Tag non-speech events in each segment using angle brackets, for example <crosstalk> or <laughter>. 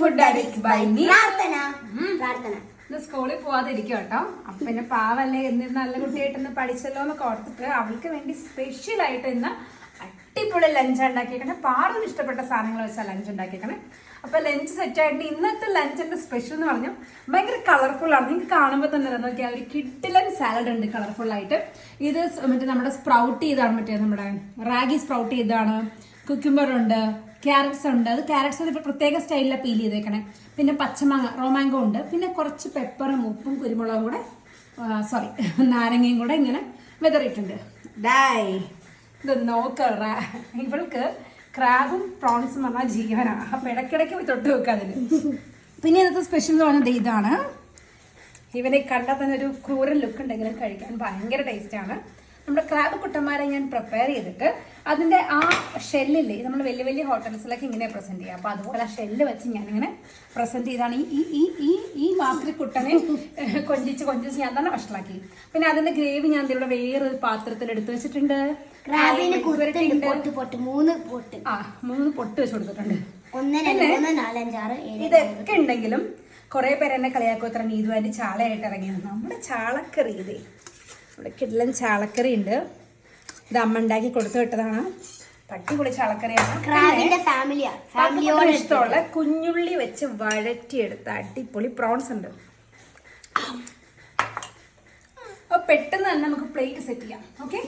Food addicts by me പ്രാർത്ഥന. പ്രാർത്ഥന. ഇന്ന് സ്കൂളിൽ പോവാതിരിക്കും കേട്ടോ. അപ്പൊ പിന്നെ പാവല്ലേ എന്ന് നല്ല കുട്ടിയായിട്ട് ഇന്ന് പഠിച്ചല്ലോ എന്നൊക്കെ ഓർത്തിട്ട് അവൾക്ക് വേണ്ടി സ്പെഷ്യൽ ആയിട്ട് ഇന്ന് അടിപൊളി ലഞ്ച് ഉണ്ടാക്കിയേക്കണേ. പാറും ഇഷ്ടപ്പെട്ട സാധനങ്ങൾ വെച്ചാൽ ലഞ്ച് ഉണ്ടാക്കിയേക്കണേ. അപ്പൊ ലഞ്ച് സെറ്റ് ആയിട്ട് ഇന്നത്തെ ലഞ്ചിന്റെ സ്പെഷ്യൽ എന്ന് പറഞ്ഞു ഭയങ്കര കളർഫുൾ ആണ്. നിങ്ങൾക്ക് കാണുമ്പോൾ തന്നെ നോക്കിയാൽ ഒരു കിട്ടിലൻ സാലഡ് ഉണ്ട് കളർഫുൾ ആയിട്ട്. ഇത് മറ്റേ നമ്മുടെ സ്പ്രൗട്ട് ചെയ്താണ് മറ്റേ നമ്മുടെ റാഗി സ്പ്രൗട്ട് ചെയ്താണ്. കുക്കുംബർ ഉണ്ട്. ക്യാരറ്റ്സ് ഉണ്ട്. അത് ക്യാരറ്റ്സ് ഇപ്പോൾ പ്രത്യേക സ്റ്റൈലിലാണ് പീൽ ചെയ്തേക്കണേ. പിന്നെ പച്ചമാങ്ങ റോമാങ്കോ ഉണ്ട്. പിന്നെ കുറച്ച് പെപ്പറും ഉപ്പും കുരുമുളകും കൂടെ സോറി നാരങ്ങയും കൂടെ ഇങ്ങനെ വിതറിയിട്ടുണ്ട്. ഡായ് ഇത് നോക്കറ ഇവൾക്ക് ക്രാബും പ്രോൺസും പറഞ്ഞാൽ ജീവനാണ് അപ്പം ഇടയ്ക്കിടയ്ക്ക് തൊട്ട് വെക്കുക അതിന്. പിന്നെ ഇന്നത്തെ സ്പെഷ്യൽ എന്ന് പറഞ്ഞത് ഇതാണ്. ഇവനെ കണ്ടാൽ തന്നെ ഒരു ക്രൂരൻ ലുക്ക് ഉണ്ടെങ്കിലും കഴിക്കാൻ ഭയങ്കര ടേസ്റ്റാണ് നമ്മുടെ ക്രാബ് കുട്ടന്മാരെ ഞാൻ പ്രിപ്പയർ ചെയ്തിട്ട് അതിന്റെ ആ ഷെല്ലില്ലേ നമ്മൾ വലിയ വലിയ ഹോട്ടൽസിലൊക്കെ ഇങ്ങനെ പ്രസന്റ് ചെയ്യാം. അപ്പോൾ അതുപോലെ ആ ഷെല്ല് വെച്ച് ഇങ്ങനെ പ്രസന്റ് ചെയ്താണ്. ഈ ഈ ഈ ഈ ഈ കുട്ടനെ കൊഞ്ചിച്ച് കൊഞ്ചിച്ച് ഞാൻ തന്നെ വഷളാക്കി. പിന്നെ അതിന്റെ ഗ്രേവി ഞാൻ ഇവിടെ വേറൊരു പാത്രത്തിൽ എടുത്തു വെച്ചിട്ടുണ്ട്. മൂന്ന് പൊട്ട്. ആ മൂന്ന് പൊട്ട് വെച്ച് കൊടുത്തിട്ടുണ്ട്. ഇതൊക്കെ ഉണ്ടെങ്കിലും കുറെ പേര് എന്നെ കളിയാക്കും ഇത്ര നീതുവാന്റെ ചാളയായിട്ട് ഇറങ്ങിയത് നമ്മുടെ ചാളക്കറി ഇതേ. ഇവിടെ കിടലൻ ചാളക്കറി ഉണ്ട്. ഇത് അമ്മ ഉണ്ടാക്കി കൊടുത്തു വിട്ടതാണ്. പട്ടിപൊളി ചാളക്കറിയാണ്. ഇഷ്ടമുള്ള കുഞ്ഞുള്ളി വെച്ച് വഴറ്റിയെടുത്ത അടിപൊളി പ്രോൺസ് ഉണ്ട്. അപ്പൊ പെട്ടെന്ന് തന്നെ നമുക്ക് പ്ലേറ്റ് സെറ്റ് ചെയ്യാം. ഓക്കെ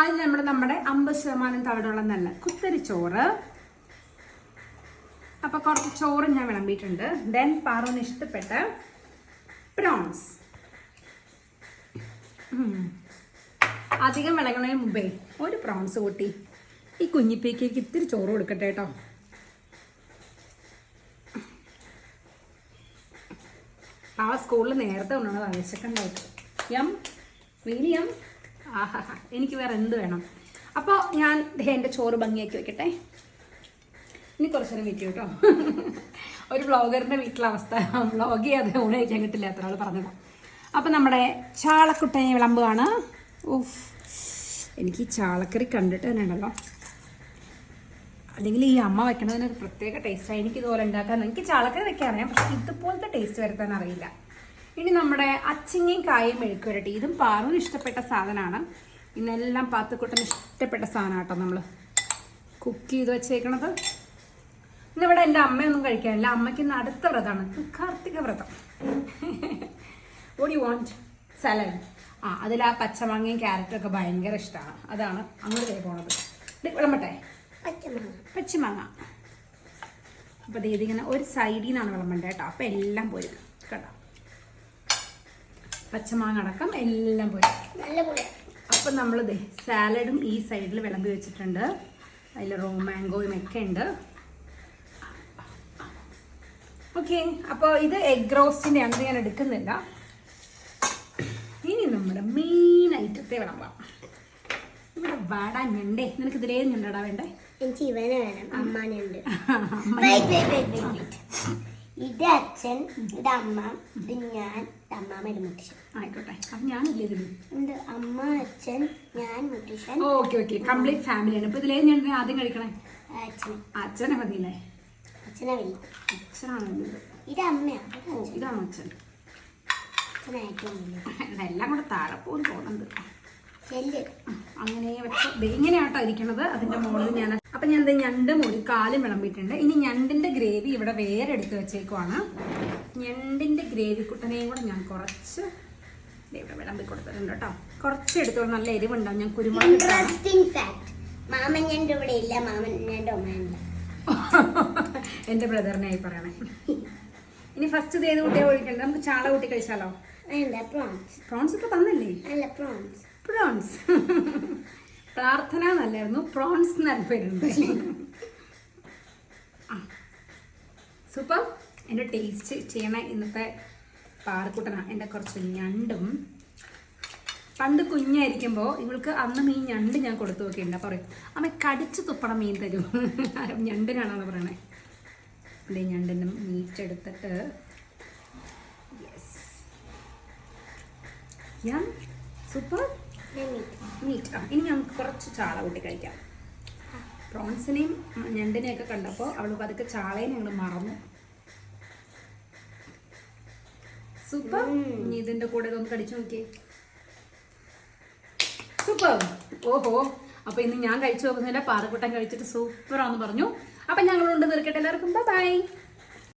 ആദ്യം നമ്മൾ നമ്മുടെ അമ്പത് ശതമാനം തവിടുള്ള നല്ല കുത്തരി ചോറ്. അപ്പൊ കുറച്ച് ചോറ് ഞാൻ വിളമ്പിയിട്ടുണ്ട്. ദെൻ പാറുവിന് ഇഷ്ടപ്പെട്ട പ്രോൺസ് അധികം വിളങ്ങുന്നതിന് മുമ്പേ ഒരു പ്രോൺസ് കൂട്ടി. ഈ കുഞ്ഞിപ്പേക്കേക്ക് ഇത്തിരി ചോറ് കൊടുക്കട്ടെ കേട്ടോ. ആ സ്കൂളിൽ നേരത്തെ കൊണ്ടുവന്നത് ആവശ്യക്കുണ്ടായിട്ട് യം വീലിയം ആഹാ എനിക്ക് വേറെ എന്ത് വേണം? അപ്പോൾ ഞാൻ എന്റെ ചോറ് ഭംഗിയാക്കി വെക്കട്ടെ. ഇനി കുറച്ച് നേരം വെക്കും കേട്ടോ. ഒരു ബ്ലോഗറിന്റെ വീട്ടിലെ അവസ്ഥ. വ്ളോഗ് ചെയ്യാതെ ഊണ് കഴിക്കാൻ കിട്ടില്ല എത്ര ആൾ പറഞ്ഞതാണ് അപ്പം നമ്മുടെ ചാളക്കുട്ടനെ വിളമ്പുകയാണ് ഉഫ്. എനിക്ക് ഈ ചാളക്കറി കണ്ടിട്ട് തന്നെ ഉണ്ടല്ലോ അല്ലെങ്കിൽ ഈ അമ്മ വെക്കണതിന് ഒരു പ്രത്യേക ടേസ്റ്റാണ് എനിക്ക് ഇതുപോലെ ഉണ്ടാക്കാൻ എനിക്ക് ചാളക്കറി വെക്കാൻ അറിയാം പക്ഷെ ഇതുപോലത്തെ ടേസ്റ്റ് വരുത്താൻ അറിയില്ല. ഇനി നമ്മുടെ അച്ചിങ്ങയും കായും മെഴുക്കുരട്ടി ഇതും പാറുവിന് ഇഷ്ടപ്പെട്ട സാധനമാണ്. ഇന്നെല്ലാം പാത്തുക്കുട്ടന് ഇഷ്ടപ്പെട്ട സാധനം കേട്ടോ നമ്മൾ കുക്ക് ചെയ്ത് വെച്ചേക്കണത്. ഇന്നിവിടെ എന്റെ അമ്മയൊന്നും കഴിക്കാനില്ല. അമ്മയ്ക്ക് ഇന്ന് അടുത്ത വ്രതമാണ്. കാർത്തിക വ്രതം. വോട്ട് യു വാണ്ട് സലഡ് ആ അതിൽ ആ പച്ചമാങ്ങയും ക്യാരറ്റും ഒക്കെ ഭയങ്കര ഇഷ്ടമാണ് അതാണ് അങ്ങോട്ട് പോണത്. വിളമ്പട്ടെ. പച്ചമാങ്ങ. അപ്പൊ അപ്പോൾ ഇതിങ്ങനെ ഒരു സൈഡിൽ നിന്നാണ് വിളമ്പേണ്ടത് കേട്ടോ അപ്പോൾ എല്ലാം പോയി. കേട്ടോ. പച്ചമാങ്ങ അടക്കം എല്ലാം പോയി. നല്ല നമ്മളിത് അപ്പം നമ്മൾ ദേ സാലഡും ഈ സൈഡിൽ വിളമ്പി വെച്ചിട്ടുണ്ട്. അതിൽ റോ മാംഗോയും ഒക്കെ ഉണ്ട്. ഓക്കെ. അപ്പോൾ ഇത് എഗ് റോസ്റ്റിന്റെ ആണ് ഞാൻ എടുക്കുന്നില്ല. നമ്മുടെ മെയിൻ ഐറ്റത്തെ വിളമ്പാം ഇവിടെ വാടാൻ വേണ്ടേ നിനക്ക് ഇതിലേ ഞണ്ടടാ വേണ്ടേ? എനിക്ക് ഇവനെ വേണം. അമ്മാനുണ്ട്. <laughs> ഇത് അച്ഛൻ ഇത് അമ്മ ഇത് ഞാൻ അമ്മാമ ഇത് മുത്തശ്ശൻ ആയിക്കോട്ടെ. അപ്പം ഞാനില്ലേ ഇതിൽ ഇത് അമ്മ അച്ഛൻ ഞാൻ മുത്തശ്ശൻ ഓക്കെ ഓക്കെ കംപ്ലീറ്റ് ഫാമിലിയാണ് ഇപ്പോൾ ഇതിലേ ഞണ്ട് ആദ്യം കഴിക്കണേ? അച്ഛൻ അച്ഛനെ. മതിയില്ലേ? അച്ഛനെ വലിയ അച്ഛനാണ്. ഇത്. അമ്മയാ. ഇതാണ് അച്ഛൻ? എല്ലാം കൂടെ താഴെപ്പോന്ന് തോന്നുന്നുണ്ട് അങ്ങനെ വെച്ച് ഇങ്ങനെ ഇങ്ങനെയാട്ടോ ഇരിക്കണത് അതിന്റെ മുകളിൽ ഞാൻ. അപ്പൊ ഞാൻ എന്താ ഞണ്ടും ഒരു കാലും വിളമ്പിട്ടുണ്ട് ഇനി ഞണ്ടിന്റെ ഗ്രേവി ഇവിടെ വേറെ എടുത്ത് വെച്ചേക്കുവാണ്. ഞണ്ടിന്റെ ഗ്രേവി കുട്ടനെയും കൂടെ ഞാൻ കുറച്ച് ഇവിടെ വിളമ്പി കൊടുത്തിട്ടുണ്ട് കേട്ടോ. കുറച്ച് എടുത്തോളൂ നല്ല എരിവുണ്ടാവും. ഞാൻ കുരുമുളക് മാമൻ ഞണ്ട് ഇവിടെ ഇല്ല മാമൻ ഞണ്ട് ഒമാനില്ല എന്റെ ബ്രദറിനായി പറയണേ. ഇനി ഫസ്റ്റ് ഇത് ഏത് കുട്ടിയെ ഒഴിക്കണ്ട? നമുക്ക് ചാള കൂട്ടി കഴിച്ചാലോ? പ്രോൺസ് ഇപ്പൊ തന്നില്ലേ? അല്ല പ്രോൺസ് പ്രോൺസ് പ്രാർത്ഥന എന്നല്ലായിരുന്നു പ്രോൺസ് എന്നാണ് പേരുണ്ട്. സൂപ്പർ. എന്റെ ടേസ്റ്റ് ചെയ്യണ ഇന്നത്തെ പാറക്കൂട്ടനാണ് എന്റെ കുറച്ച് ഞണ്ടും. പണ്ട് കുഞ്ഞായിരിക്കുമ്പോൾ ഇവൾക്ക് അന്ന് മീൻ ഞണ്ട് ഞാൻ കൊടുത്തു നോക്കിയിട്ടുണ്ട് പറയും അമ്മ കടിച്ച് തുപ്പണം മീൻ തരും. ഞണ്ടിനാണെന്ന് പറയണേ. അതേ ഞണ്ടിനും മീറ്റ് എടുത്തിട്ട് യെസ് യം സൂപ്പർ നീറ്റ് ആ ഇനി നമുക്ക് കുറച്ച് ചാള കൂട്ടി കഴിക്കാം. പ്രോൺസിനെയും ഞണ്ടിനെയും ഒക്കെ കണ്ടപ്പോൾ അവൾ അതൊക്കെ ചാളയും ഞങ്ങൾ മറന്നു. സൂപ്പർ ഇനി ഇതിന്റെ കൂടെ ഇതൊന്ന് കടിച്ചു നോക്കിയേ. സൂപ്പർ ഓഹോ. അപ്പൊ ഇന്ന് ഞാൻ കഴിച്ചു നോക്കുന്നതിന്റെ പാറക്കൂട്ടം കഴിച്ചിട്ട് സൂപ്പറാണെന്ന് പറഞ്ഞു. അപ്പൊ ഞങ്ങൾ നിർക്കട്ടെ എല്ലാവർക്കും. ബൈ